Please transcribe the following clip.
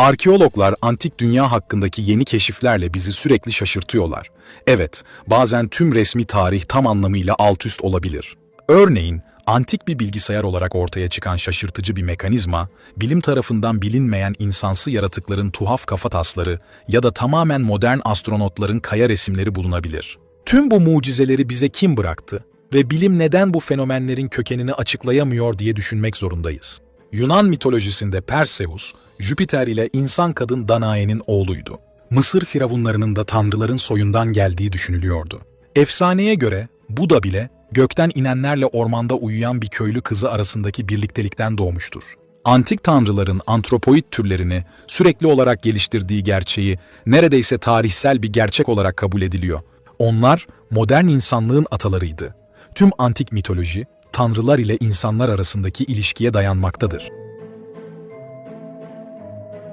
Arkeologlar antik dünya hakkındaki yeni keşiflerle bizi sürekli şaşırtıyorlar. Evet, bazen tüm resmi tarih tam anlamıyla alt üst olabilir. Örneğin, antik bir bilgisayar olarak ortaya çıkan şaşırtıcı bir mekanizma, bilim tarafından bilinmeyen insansı yaratıkların tuhaf kafatasları ya da tamamen modern astronotların kaya resimleri bulunabilir. Tüm bu mucizeleri bize kim bıraktı ve bilim neden bu fenomenlerin kökenini açıklayamıyor diye düşünmek zorundayız. Yunan mitolojisinde Perseus, Jüpiter ile insan kadın Danae'nin oğluydu. Mısır firavunlarının da tanrıların soyundan geldiği düşünülüyordu. Efsaneye göre Buda bile gökten inenlerle ormanda uyuyan bir köylü kızı arasındaki birliktelikten doğmuştur. Antik tanrıların antropoid türlerini sürekli olarak geliştirdiği gerçeği neredeyse tarihsel bir gerçek olarak kabul ediliyor. Onlar modern insanlığın atalarıydı. Tüm antik mitoloji, tanrılar ile insanlar arasındaki ilişkiye dayanmaktadır.